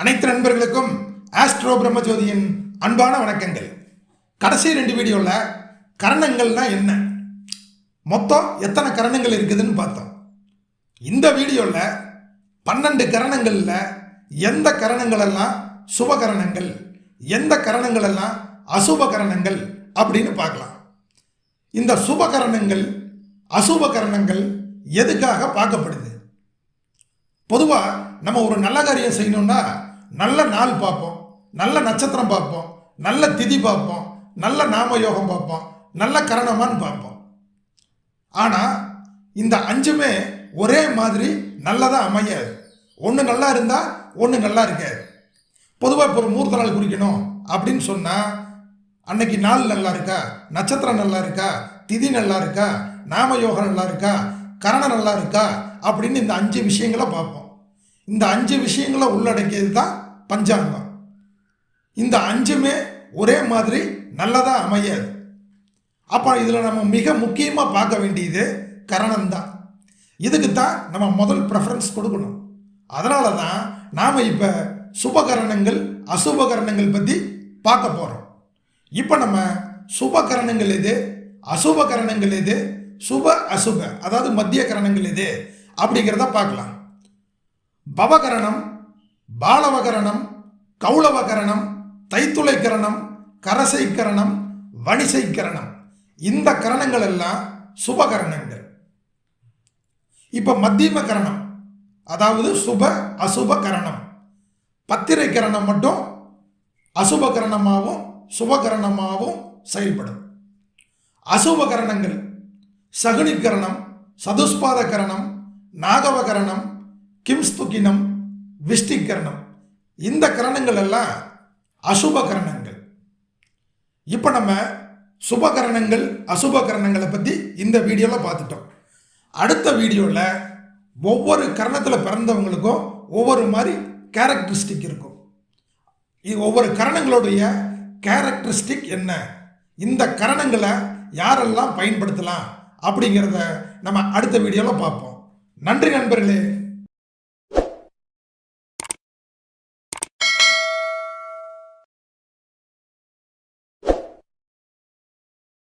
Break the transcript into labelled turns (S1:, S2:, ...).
S1: அனைத்து நண்பர்களுக்கும் ஆஸ்ட்ரோ பிரம்மஜோதியின் அன்பான வணக்கங்கள். கடைசி ரெண்டு வீடியோவில் கரணங்கள்னா என்ன? மொத்தம் எத்தனை கரணங்கள் இருக்குதுன்னு பார்த்தோம். இந்த வீடியோவில் பன்னெண்டு கரணங்களில் எந்த கரணங்களெல்லாம் சுப கரணங்கள் எந்த கரணங்களெல்லாம் அசுப கரணங்கள் அப்படின்னு பார்க்கலாம். இந்த சுப கரணங்கள் அசுப கரணங்கள் எதுக்காக பார்க்கப்படுது? பொதுவாக நம்ம ஒரு நல்ல காரியம் செய்யணும்னா நல்ல நாள் பார்ப்போம். நல்ல நட்சத்திரம் பார்ப்போம். நல்ல திதி பார்ப்போம். நல்ல நாம யோகம் பார்ப்போம். நல்ல கரணமான்னு பார்ப்போம். ஆனால் இந்த அஞ்சுமே ஒரே மாதிரி நல்லதாக அமையாது. ஒன்று நல்லா இருந்தால் ஒன்று நல்லா இருக்காது. பொதுவாக இப்போ ஒரு மூர்த்த நாள் குறிக்கணும் அப்படின்னு சொன்னால் அன்னைக்கு நாள் நல்லா இருக்கா? நட்சத்திரம் நல்லா இருக்கா? திதி நல்லா இருக்கா? நாம யோகம் நல்லா இருக்கா? கரணம் நல்லா இருக்கா? அப்படின்னு இந்த அஞ்சு விஷயங்களை பார்ப்போம். இந்த அஞ்சு விஷயங்களை உள்ளடக்கியது தான் பஞ்சாங்கம். இந்த அஞ்சுமே ஒரே மாதிரி நல்லதாக அமையாது. அப்போ இதில் நம்ம மிக முக்கியமாக பார்க்க வேண்டியது கரணம் தான் இதுக்கு தான் நம்ம முதல் ப்ரெஃபரன்ஸ் கொடுக்கணும். அதனால தான் நாம் இப்போ சுபகரணங்கள் அசுபகரணங்கள் பற்றி பார்க்க போகிறோம் இப்போ நம்ம சுபகரணங்கள் எது? அசுபகரணங்கள் எது? சுப அசுப அதாவது மத்திய கரணங்கள் எது? அப்படிங்கிறத பார்க்கலாம். பவகரணம் பாலவகரணம் கௌளவகரணம் தைத்துளைக்கரணம் கரசைக்கரணம் வணிசைக்கரணம். இந்த கரணங்கள் எல்லாம் சுபகரணங்கள். இப்போ மத்தியம கரணம் அதாவது சுப அசுப கரணம். பத்திரை கரணம் மட்டும் அசுப கரணமாகவும் சுபகரணமாகவும் செயல்படும். அசுப கரணங்கள் சகுனிக்கரணம் சதுஸ்பாத கரணம் நாகவகரணம் கிம்ஸ்துகினம் விஷ்டிகரணம். இந்த கரணங்கள் எல்லாம் அசுப கரணங்கள். இப்போ நம்ம சுபகரணங்கள் அசுப கரணங்களை பற்றி இந்த வீடியோவில் பார்த்துட்டோம். அடுத்த வீடியோவில் ஒவ்வொரு கரணத்தில் பிறந்தவங்களுக்கும் ஒவ்வொரு மாதிரி கேரக்டரிஸ்டிக் இருக்கும். இது ஒவ்வொரு கரணங்களுடைய கேரக்டரிஸ்டிக் என்ன? இந்த கரணங்களை யாரெல்லாம் பயன்படுத்தலாம் அப்படிங்கிறத நம்ம அடுத்த வீடியோவில் பார்ப்போம். நன்றி நண்பர்களே.